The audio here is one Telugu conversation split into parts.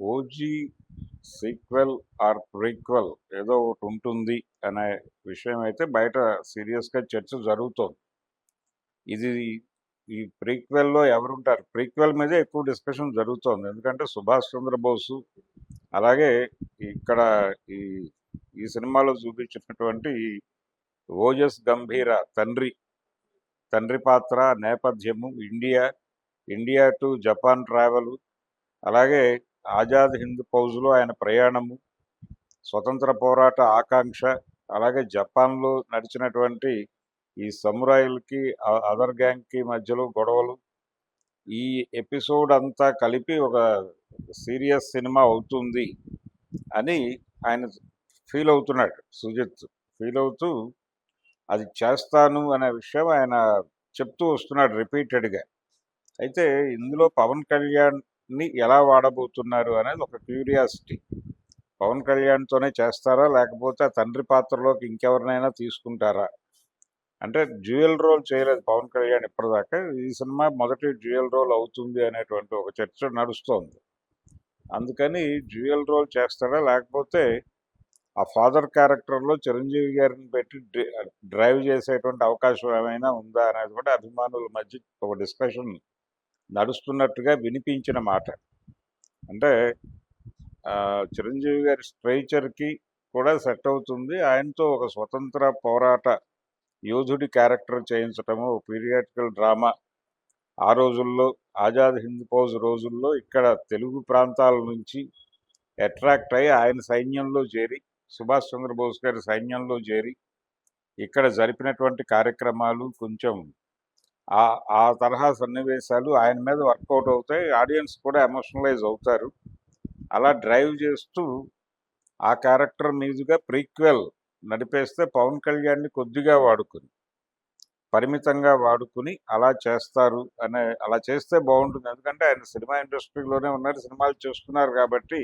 ఓజీ సీక్వెల్ ఆర్ ప్రీక్వెల్ ఏదో ఒకటి ఉంటుంది అనే విషయం అయితే బయట సీరియస్గా చర్చ జరుగుతోంది. ఇది ఈ ప్రీక్వెల్లో ఎవరుంటారు? ప్రీక్వెల్ మీదే ఎక్కువ డిస్కషన్ జరుగుతోంది. ఎందుకంటే సుభాష్ చంద్రబోసు అలాగే ఇక్కడ ఈ ఈ సినిమాలో చూపించినటువంటి ఓజస్ గంభీర తండ్రి తండ్రి పాత్ర నేపథ్యము India India to Japan travel అలాగే ఆజాద్ హింద్ ఫౌజ్లో ఆయన ప్రయాణము స్వతంత్ర పోరాట ఆకాంక్ష అలాగే జపాన్లో నడిచినటువంటి ఈ సమురాయిలకి అదర్ గ్యాంగ్కి మధ్యలో గొడవలు ఈ ఎపిసోడ్ అంతా కలిపి ఒక సీరియస్ సినిమా అవుతుంది అని ఆయన ఫీల్ అవుతున్నాడు సుజిత్. ఫీల్ అవుతూ అది చేస్తాను అనే విషయం ఆయన చెప్తూ వస్తున్నాడు రిపీటెడ్గా. అయితే ఇందులో పవన్ కళ్యాణ్ ని ఎలా వాడబోతున్నారు అనేది ఒక క్యూరియాసిటీ. పవన్ కళ్యాణ్తోనే చేస్తారా? లేకపోతే ఆ తండ్రి పాత్రలోకి ఇంకెవరినైనా తీసుకుంటారా? అంటే డ్యూయల్ రోల్ చేయలేదు పవన్ కళ్యాణ్ ఇప్పటిదాకా. ఈ సినిమా మొదటి డ్యూయల్ రోల్ అవుతుంది అనేటువంటి ఒక చర్చ నడుస్తోంది. అందుకని డ్యూయల్ రోల్ చేస్తారా? లేకపోతే ఆ ఫాదర్ క్యారెక్టర్లో చిరంజీవి గారిని పెట్టి డ్రైవ్ చేసేటువంటి అవకాశం ఏమైనా ఉందా? అనేది కూడా అభిమానుల మధ్య ఒక డిస్కషన్ నడుస్తున్నట్టుగా వినిపించిన మాట. అంటే చిరంజీవి గారి స్ట్రైచర్కి కూడా సెట్ అవుతుంది. ఆయనతో ఒక స్వతంత్ర పోరాట యోధుడి క్యారెక్టర్ చేయించటము పీరియాటికల్ డ్రామా ఆ రోజుల్లో ఆజాద్ హింద్ ఫౌజ్ రోజుల్లో ఇక్కడ తెలుగు ప్రాంతాల నుంచి అట్రాక్ట్ అయ్యి ఆయన సైన్యంలో చేరి సుభాష్ చంద్రబోస్ గారి సైన్యంలో చేరి ఇక్కడ జరిపినటువంటి కార్యక్రమాలు కొంచెం ఆ ఆ తరహా సన్నివేశాలు ఆయన మీద వర్కౌట్ అవుతాయి. ఆడియన్స్ కూడా ఎమోషనలైజ్ అవుతారు. అలా డ్రైవ్ చేస్తూ ఆ క్యారెక్టర్ మీదుగా ప్రీక్వెల్ నడిపేస్తే పవన్ కళ్యాణ్ని కొద్దిగా వాడుకుని పరిమితంగా వాడుకుని అలా చేస్తారు అనే అలా చేస్తే బాగుంటుంది. ఎందుకంటే ఆయన సినిమా ఇండస్ట్రీలోనే ఉన్నారు సినిమాలు చూస్తున్నారు కాబట్టి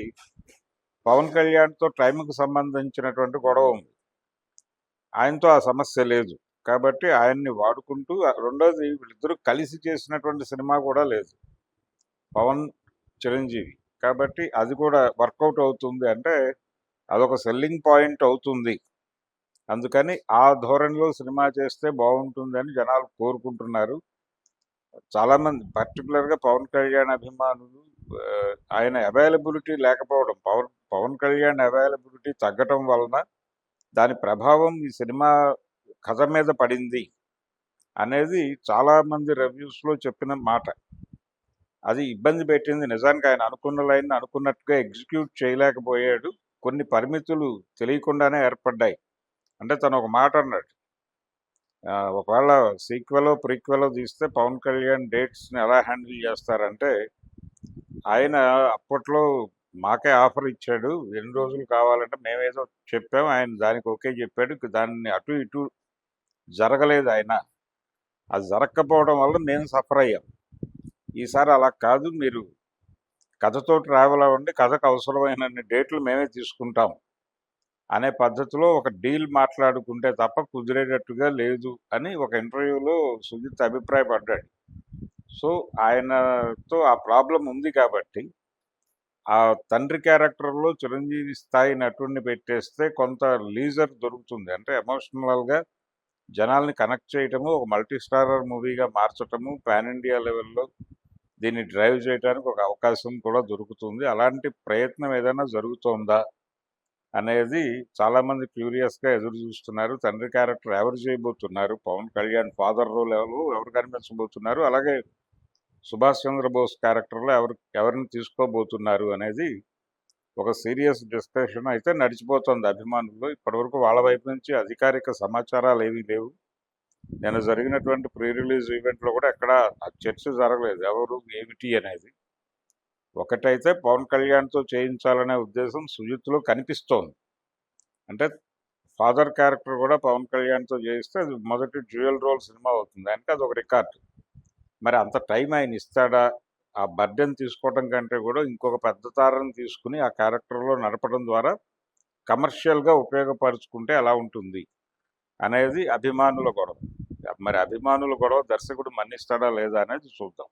పవన్ కళ్యాణ్తో టైంకి సంబంధించినటువంటి గొడవ ఉంది. ఆయనతో ఆ సమస్య లేదు. కాబట్టి ఆయన్ని వాడుకుంటూ రెండోది వీళ్ళిద్దరూ కలిసి చేసినటువంటి సినిమా కూడా లేదు. పవన్ చిరంజీవి. కాబట్టి అది కూడా వర్కౌట్ అవుతుంది అంటే అదొక సెల్లింగ్ పాయింట్ అవుతుంది. అందుకని ఆ ధోరణిలో సినిమా చేస్తే బాగుంటుందని జనాలు కోరుకుంటున్నారు. చాలామంది పర్టికులర్గా పవన్ కళ్యాణ్ అభిమానులు ఆయన అవైలబిలిటీ లేకపోవడం పవన్ పవన్ కళ్యాణ్ అవైలబిలిటీ తగ్గటం వలన దాని ప్రభావం ఈ సినిమా కథ మీద పడింది అనేది చాలామంది రివ్యూస్లో చెప్పిన మాట. అది ఇబ్బంది పెట్టింది. నిజానికి ఆయన అనుకున్న లైన్ అనుకున్నట్టుగా ఎగ్జిక్యూట్ చేయలేకపోయాడు. కొన్ని పరిమితులు తెలియకుండానే ఏర్పడ్డాయి. అంటే తను ఒక మాట అన్నాడు. ఒకవేళ సీక్వెలో ప్రీక్వెలో తీస్తే పవన్ కళ్యాణ్ డేట్స్ని ఎలా హ్యాండిల్ చేస్తారంటే ఆయన అప్పట్లో మాకే ఆఫర్ ఇచ్చాడు. ఎన్ని రోజులు కావాలంటే మేమేదో చెప్పాము ఆయన దానికి ఓకే చెప్పాడు. దాన్ని అటు ఇటు జరగలేదు ఆయన. అది జరగకపోవడం వల్ల మేము సఫర్ అయ్యాం ఈసారి అలా కాదు మీరు కథతో ట్రావెల్ అవ్వండి కథకు అవసరమైన డేట్లు మేమే తీసుకుంటాం అనే పద్ధతిలో ఒక డీల్ మాట్లాడుకుంటే తప్ప కుదిరేటట్టుగా లేదు అని ఒక ఇంటర్వ్యూలో సుజిత్ అభిప్రాయపడ్డాడు. సో ఆయనతో ఆ ప్రాబ్లం ఉంది కాబట్టి ఆ తండ్రి క్యారెక్టర్లో చిరంజీవి స్థాయి నటుడిని పెట్టేస్తే కొంత లీజర్ దొరుకుతుంది. అంటే ఎమోషనల్గా జనాల్ని కనెక్ట్ చేయటము ఒక మల్టీ స్టారర్ మూవీగా మార్చటము పాన్ ఇండియా లెవెల్లో దీన్ని డ్రైవ్ చేయడానికి ఒక అవకాశం కూడా దొరుకుతుంది. అలాంటి ప్రయత్నం ఏదైనా జరుగుతోందా అనేది చాలామంది క్యూరియస్గా ఎదురు చూస్తున్నారు. తండ్రి క్యారెక్టర్ ఎవరు చేయబోతున్నారు? పవన్ కళ్యాణ్ ఫాదర్ రోల్ ఎవరు? ఎవరు కనిపించబోతున్నారు? అలాగే సుభాష్ చంద్రబోస్ క్యారెక్టర్లో ఎవరు ఎవరిని తీసుకోబోతున్నారు అనేది ఒక సీరియస్ డిస్కషన్ అయితే నడిచిపోతుంది అభిమానులు ఇప్పటివరకు వాళ్ళ వైపు నుంచి అధికారిక సమాచారాలు ఏమీ లేవు. నేను జరిగినటువంటి ప్రీ రిలీజ్ ఈవెంట్లో కూడా ఎక్కడ చర్చ జరగలేదు. ఎవరు ఏమిటి అనేది. ఒకటైతే పవన్ కళ్యాణ్తో చేయించాలనే ఉద్దేశం సుజిత్లో కనిపిస్తోంది. అంటే ఫాదర్ క్యారెక్టర్ కూడా పవన్ కళ్యాణ్తో చేయిస్తే అది మొదటి డ్యూయల్ రోల్ సినిమా అవుతుంది. అంటే అది ఒక రికార్డు. మరి అంత టైం ఆయన ఇస్తాడా? ఆ బర్డెన్ తీసుకోవడం కంటే కూడా ఇంకొక పెద్ద తారని తీసుకుని ఆ క్యారెక్టర్లో నడపడం ద్వారా కమర్షియల్గా ఉపయోగపరుచుకుంటే ఎలా ఉంటుంది అనేది అభిమానుల గొడవ. మరి అభిమానుల గొడవ దర్శకుడు మన్నిస్తాడా లేదా అనేది చూద్దాం.